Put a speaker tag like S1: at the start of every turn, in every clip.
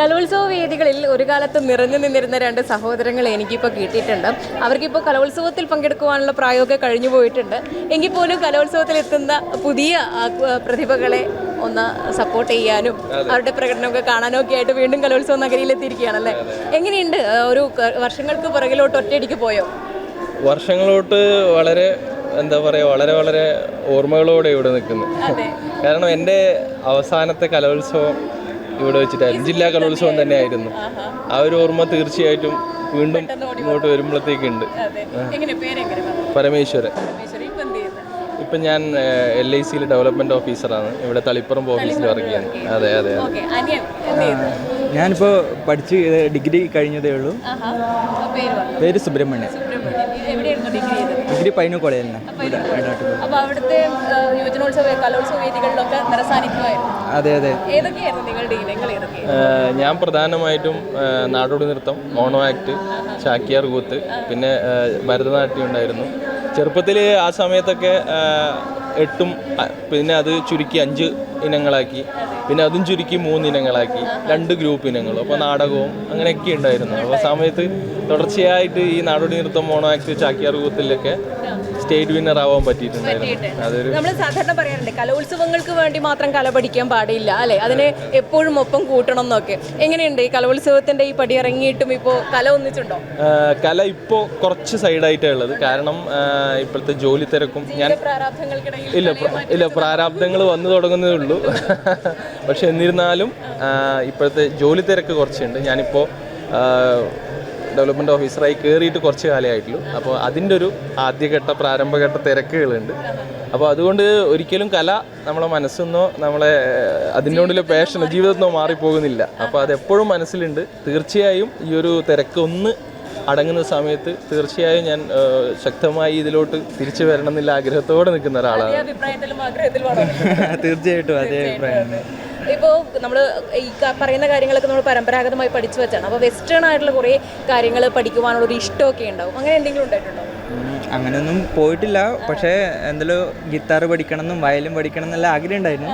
S1: കലോത്സവ വേദികളിൽ ഒരു കാലത്ത് നിറഞ്ഞു നിന്നിരുന്ന രണ്ട് സഹോദരങ്ങൾ എനിക്കിപ്പോൾ കിട്ടിയിട്ടുണ്ട്. അവർക്കിപ്പോൾ കലോത്സവത്തിൽ പങ്കെടുക്കുവാനുള്ള പ്രായമൊക്കെ കഴിഞ്ഞു പോയിട്ടുണ്ട്. എങ്കിൽ പോലും കലോത്സവത്തിൽ എത്തുന്ന പുതിയ പ്രതിഭകളെ ഒന്ന് സപ്പോർട്ട് ചെയ്യാനും അവരുടെ പ്രകടനമൊക്കെ കാണാനും ഒക്കെ ആയിട്ട് വീണ്ടും കലോത്സവ നഗരിയിലെത്തിയിരിക്കുകയാണല്ലേ? എങ്ങനെയുണ്ട് ഒരു വർഷങ്ങൾക്ക് പുറകിലോട്ട് ഒറ്റയടിക്ക് പോയോ?
S2: വർഷങ്ങളോട്ട് വളരെ എന്താ പറയുക വളരെ വളരെ ഓർമ്മകളോടെ ഇവിടെ നിൽക്കുന്നു. കാരണം എന്റെ അവസാനത്തെ കലോത്സവം ഇവിടെ വെച്ചിട്ടായിരുന്നു. ജില്ലാ കലോത്സവം തന്നെയായിരുന്നു. ആ ഒരു ഓർമ്മ തീർച്ചയായിട്ടും വീണ്ടും ഇങ്ങോട്ട് വരുമ്പോഴത്തേക്കുണ്ട് പരമേശ്വരൻ.
S1: ഇപ്പൊ
S2: ഞാൻ എൽ ഐ സിയിൽ ഡെവലപ്മെന്റ് ഓഫീസറാണ് ഇവിടെ തളിപ്പറമ്പ് ഓഫീസിൽ വർക്ക് ചെയ്യുന്നത് അതെ അതെ
S3: ഞാനിപ്പോൾ പഠിച്ച് ഡിഗ്രി കഴിഞ്ഞതേ ഉള്ളൂ.
S1: ആഹാ. പേര് സുബ്രഹ്മണ്യം
S3: പേര് സുബ്രഹ്മണ്യൻ.
S1: ഡിഗ്രി
S3: പൈന കോളേജിൽ
S1: നിന്ന് അവിടുത്തെ യുവജനോത്സവ കലോത്സവ വേദികളിലൊക്കെ
S3: അതെ അതെ.
S2: ഞാൻ പ്രധാനമായിട്ടും നാടോടി നൃത്തം മോണോ ആക്ട് ചാക്യാർ കൂത്ത് പിന്നെ ഭരതനാട്യം ഉണ്ടായിരുന്നു. ചെറുപ്പത്തിൽ ആ സമയത്തൊക്കെ എട്ടും പിന്നെ അത് ചുരുക്കി അഞ്ച് ഇനങ്ങളാക്കി. പിന്നെ അതും ചുരുക്കി മൂന്ന് ഇനങ്ങളാക്കി. രണ്ട് ഗ്രൂപ്പ് ഇനങ്ങളും. അപ്പോൾ നാടകവും അങ്ങനെയൊക്കെ ഉണ്ടായിരുന്നു. അപ്പോൾ സമയത്ത് തുടർച്ചയായിട്ട് ഈ നാടോടി നൃത്തം മോണോ ആക്ട് ചാക്യാർ കൂത്തിലൊക്കെ സ്റ്റേറ്റ് വിന്നർ ആവാൻ പറ്റിയിട്ടുണ്ടായിരുന്നു. അതൊരു
S1: നമ്മൾ സാധാരണ പറയാറുണ്ട് കലോത്സവങ്ങൾക്ക് വേണ്ടി മാത്രം കല പഠിക്കാൻ പാടില്ല അല്ലെ? അതിനെ എപ്പോഴും ഒപ്പം കൂട്ടണം എന്നൊക്കെ. എങ്ങനെയുണ്ട് ഈ കലോത്സവത്തിന്റെ ഈ പടി ഇറങ്ങിയിട്ടും ഇപ്പോൾ കല ഒന്നിച്ചുണ്ടോ?
S2: കല ഇപ്പോ കുറച്ച് സൈഡായിട്ടാണ് ഉള്ളത്. കാരണം ഇപ്പോഴത്തെ ജോലി തിരക്കും ഞാൻ ഇല്ല ഇല്ല പ്രാരാബ്ദങ്ങൾ വന്നു തുടങ്ങുന്നതേ ഉള്ളൂ. പക്ഷെ എന്നിരുന്നാലും ഇപ്പോഴത്തെ ജോലി തിരക്ക് കുറച്ചുണ്ട്. ഞാനിപ്പോൾ ഡെവലപ്മെന്റ് ഓഫീസറായി കയറിയിട്ട് കുറച്ച് കാലമായിട്ടുള്ളൂ. അപ്പോൾ അതിന്റെ ഒരു ആദ്യഘട്ട പ്രാരംഭഘട്ട തിരക്കുകളുണ്ട്. അപ്പോൾ അതുകൊണ്ട് ഒരിക്കലും കല നമ്മളെ മനസ്സെന്നോ നമ്മളെ അതിനോടുള്ള പാഷനോ ജീവിതത്തിനോ മാറിപ്പോകുന്നില്ല. അപ്പോൾ അതെപ്പോഴും മനസ്സിലുണ്ട്. തീർച്ചയായും ഈ ഒരു തിരക്ക് ഒന്ന് അടങ്ങുന്ന സമയത്ത് തീർച്ചയായും ഞാൻ ശക്തമായി ഇതിലോട്ട് തിരിച്ചു വരണം എന്നുള്ള ആഗ്രഹത്തോടെ നിൽക്കുന്ന ഒരാളാണ്.
S3: തീർച്ചയായിട്ടും അതേ അഭിപ്രായം
S1: ഇപ്പോൾ നമ്മൾ ഈ പറയുന്ന കാര്യങ്ങളൊക്കെ നമ്മൾ പരമ്പരാഗതമായി പഠിച്ചു വെച്ചാണ്. അപ്പോൾ വെസ്റ്റേൺ ആയിട്ടുള്ള കുറേ കാര്യങ്ങൾ പഠിക്കുവാനുള്ള ഒരു ഇഷ്ടമൊക്കെ ഉണ്ടാവും. അങ്ങനെ എന്തെങ്കിലും ഉണ്ടായിട്ടുണ്ടോ?
S3: അങ്ങനെയൊന്നും പോയിട്ടില്ല. പക്ഷേ എന്തെങ്കിലും ഗിറ്റാർ പഠിക്കണം എന്നും വയലും പഠിക്കണം എന്നുള്ള ആഗ്രഹം ഉണ്ടായിരുന്നു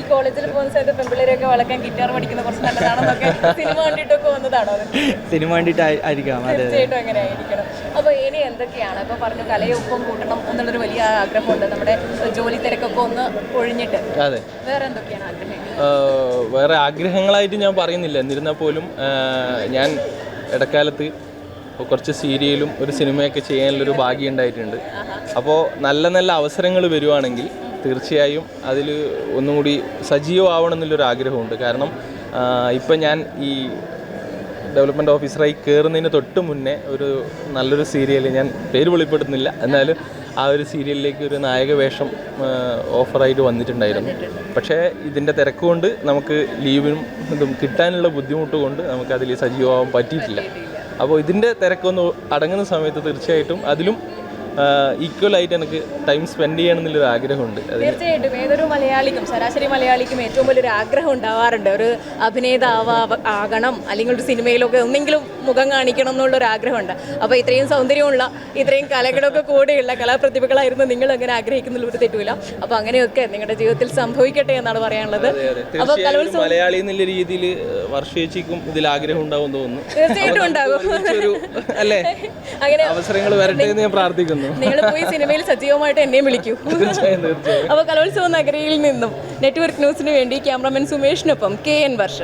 S1: ഈ കോളേജിൽ പോകുന്ന സമയത്ത് വളക്കാൻ ഗിറ്റാർ പഠിക്കുന്ന കുറച്ച് നല്ലതാണെന്നൊക്കെ സിനിമ കണ്ടിട്ടൊക്കെ വന്നതാണോ
S3: സിനിമ വേണ്ടിയിട്ട് ആയിരിക്കാം. അതെ അതെ.
S1: തീർച്ചയായിട്ടും അങ്ങനെ ആയിരിക്കണം അപ്പോൾ ഇനി എന്തൊക്കെയാണ്? അപ്പോൾ പറഞ്ഞു കലയൊപ്പം കൂട്ടണം എന്നുള്ളൊരു വലിയ ആഗ്രഹമുണ്ട്. നമ്മുടെ ജോലി തിരക്കൊക്കെ ഒന്ന് ഒഴിഞ്ഞിട്ട്.
S2: അതെ.
S1: വേറെ എന്തൊക്കെയാണ് ആഗ്രഹങ്ങൾ
S2: വേറെ ആഗ്രഹങ്ങളായിട്ട് ഞാൻ പറയുന്നില്ല. എന്നിരുന്നാൽ പോലും ഞാൻ ഇടക്കാലത്ത് കുറച്ച് സീരിയലും ഒരു സിനിമയൊക്കെ ചെയ്യാനുള്ളൊരു ഭാഗ്യം ഉണ്ടായിട്ടുണ്ട്. അപ്പോൾ നല്ല നല്ല അവസരങ്ങൾ വരുവാണെങ്കിൽ തീർച്ചയായും അതിൽ ഒന്നും കൂടി സജീവമാവണം എന്നുള്ളൊരു ആഗ്രഹമുണ്ട്. കാരണം ഇപ്പം ഞാൻ ഈ ഡെവലപ്മെന്റ് ഓഫീസറായി കയറുന്നതിന് തൊട്ട് മുന്നേ ഒരു നല്ലൊരു സീരിയൽ ഞാൻ പേര് വെളിപ്പെടുത്തുന്നില്ല. എന്നാലും ആ ഒരു സീരിയലിലേക്ക് ഒരു നായക വേഷം ഓഫറായിട്ട് വന്നിട്ടുണ്ടായിരുന്നു. പക്ഷേ ഇതിന്റെ തിരക്കുകൊണ്ട് നമുക്ക് ലീവിനും ഇതും കിട്ടാനുള്ള ബുദ്ധിമുട്ട് കൊണ്ട് നമുക്കതിൽ സജീവമാവാൻ പറ്റിയിട്ടില്ല. അപ്പോൾ ഇതിന്റെ തിരക്കൊന്ന് അടങ്ങുന്ന സമയത്ത് തീർച്ചയായിട്ടും അതിലും ഈക്വലായിട്ട് എനിക്ക് ടൈം സ്പെൻഡ് ചെയ്യണം എന്നുള്ളൊരു ആഗ്രഹമുണ്ട്
S1: തീർച്ചയായിട്ടും. ഏതൊരു മലയാളിക്കും ശരാശരി മലയാളിക്കും ഏറ്റവും വലിയൊരു ആഗ്രഹം ഉണ്ടാവാറുണ്ട്. ഒരു അഭിനേതാവ് ആകണം അല്ലെങ്കിൽ ഒരു സിനിമയിലൊക്കെ ഒന്നെങ്കിലും മുഖം കാണിക്കണം എന്നുള്ളൊരു ആഗ്രഹമുണ്ട്. അപ്പോൾ ഇത്രയും സൗന്ദര്യമുള്ള ഇത്രയും കലകളൊക്കെ കൂടെയുള്ള കലാപ്രതിഭകളായിരുന്നു നിങ്ങൾ അങ്ങനെ ആഗ്രഹിക്കുന്നുള്ള ഒരു തെറ്റുമില്ല അപ്പോൾ അങ്ങനെയൊക്കെ നിങ്ങളുടെ ജീവിതത്തിൽ സംഭവിക്കട്ടെ എന്നാണ് പറയാനുള്ളത്. അപ്പോൾ
S2: കലോത്സവം മലയാളി എന്നുള്ള രീതിയിൽ വർഷേച്ചിക്കും ഇതിൽ ആഗ്രഹം ഉണ്ടാവും തോന്നുന്നു.
S1: തീർച്ചയായിട്ടും ഉണ്ടാകും.
S2: അല്ലേ?
S1: അങ്ങനെ
S2: അവസരങ്ങൾ വരട്ടെ എന്ന് ഞാൻ പ്രാർത്ഥിക്കുന്നു.
S1: നിങ്ങൾ പോയി സിനിമയിൽ സജീവമായിട്ട് എന്നെയും വിളിക്കൂ. അപ്പോൾ കലോത്സവ നഗരിയിൽ നിന്നും നെറ്റ്വർക്ക് ന്യൂസിന് വേണ്ടി ക്യാമറമാൻ സുമേഷിനൊപ്പം കെ എൻ വർഷ.